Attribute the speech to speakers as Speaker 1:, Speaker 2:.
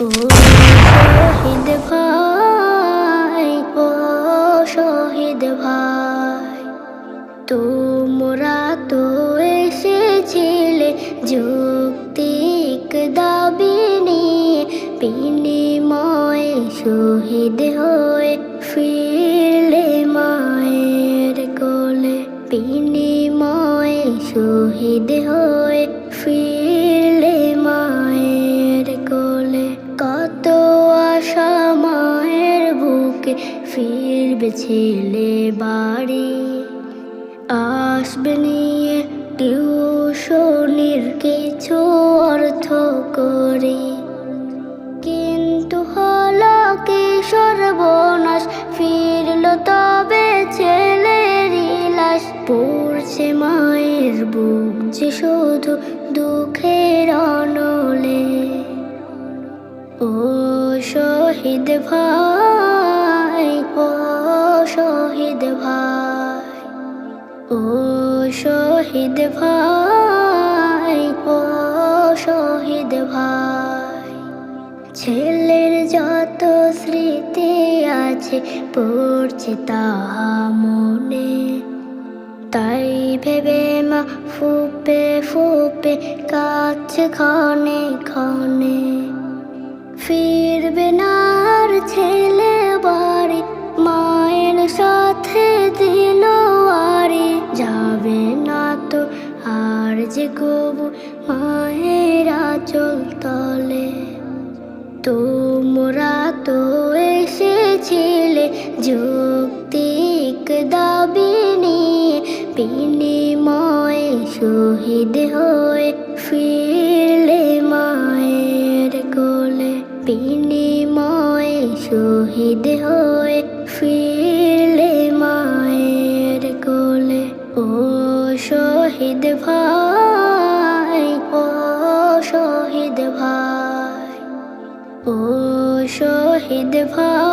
Speaker 1: শহীদ ভাই, ও শহীদ ভাই, তোমরা তো এসেছিলে যৌক্তিক দাবি নিয়ে, বিনিময়ে শহীদ হয়ে ফিরলে মায়ের কোলে, বিনিময়ে শহীদ হয়ে ফিরলে বুকে ফিরবে ছেলে বাড়ি। আসবে নিয়ে টিউশনির কিছু অর্থ করি। কিন্তু হলো কি সর্বনাশ ফিরল তবে ছেলের লাশ পড়ছে মায়ের বুক যে শুধু দুঃখের অনলে ও শহীদ ভাই। ও শহীদ ভাই। ও শহীদ ভাই ও শহীদ ভাই। ছেলের যত স্মৃতি আছে, পড়ছে তাহা মনে। তাই ভেবে মা ফুপে ফুপে কাছে ক্ষণে ক্ষণে। ফিরবে না ছেলে সাথে দিল আরে, যাবে না তো আর যে কবু মায়ের আচল তলে। তোমরা তো এসেছিলে যৌক্তিক দাবি নিয়ে, বিনিময়ে শহীদ হয়ে ফিরলে মায়ের কোলে। বিনিময়ে শহীদ হয়ে ফিরলে ভাই ও শহীদ ভাই ও শহীদ ভাই।